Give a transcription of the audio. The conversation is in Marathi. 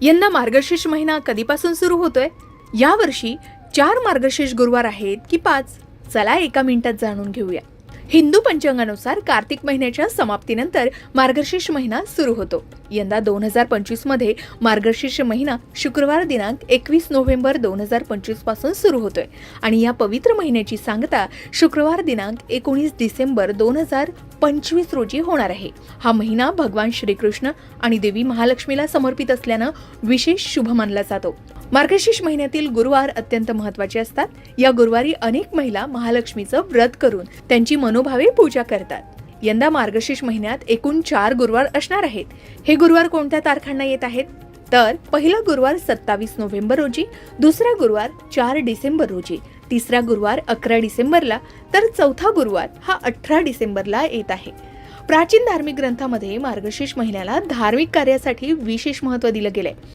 यंदा मार्गशीर्ष महिना कधीपासून सुरू होतोय? यावर्षी चार मार्गशीर्ष गुरुवार आहेत की पाच? चला एका मिनिटात जाणून घेऊया. हिंदू पंचांगानुसार कार्तिक महिन्याच्या समाप्तीनंतर मार्गशीर्ष महिना सुरू होतो. यंदा दोन हजार पंचवीसमध्ये मार्गशीर्ष महिना शुक्रवार दिनांक एकवीस नोव्हेंबर दोन हजार पंचवीसपासून सुरू होतोय. आणि या पवित्र महिन्याची सांगता शुक्रवार दिनांक एकोणीस डिसेंबर दोन हजार पंचवीस रोजी होणार आहे. हा महिना भगवान श्रीकृष्ण आणि देवी महालक्ष्मीला समर्पित असल्यानं विशेष शुभ मानला जातो. मार्गशीर्ष महिन्यातील गुरुवार अत्यंत महत्त्वाचे असतात. या गुरुवारी अनेक महिला महालक्ष्मीचं व्रत करून त्यांची मनोभावे पूजा करतात. यंदा मार्गशीर्ष महिन्यात एकूण चार गुरुवार असणार आहेत. हे गुरुवार कोणत्या तारखांना येत आहेत? तर पहिला गुरुवार सत्तावीस नोव्हेंबर रोजी दुसरा गुरुवार चार डिसेंबर रोजी. तिसरा गुरुवार अकरा डिसेंबरला तर चौथा गुरुवार हा अठरा डिसेंबरला येत आहे. प्राचीन धार्मिक ग्रंथामध्ये मार्गशीर्ष महिन्याला धार्मिक कार्यासाठी विशेष महत्त्व दिलं गेलं आहे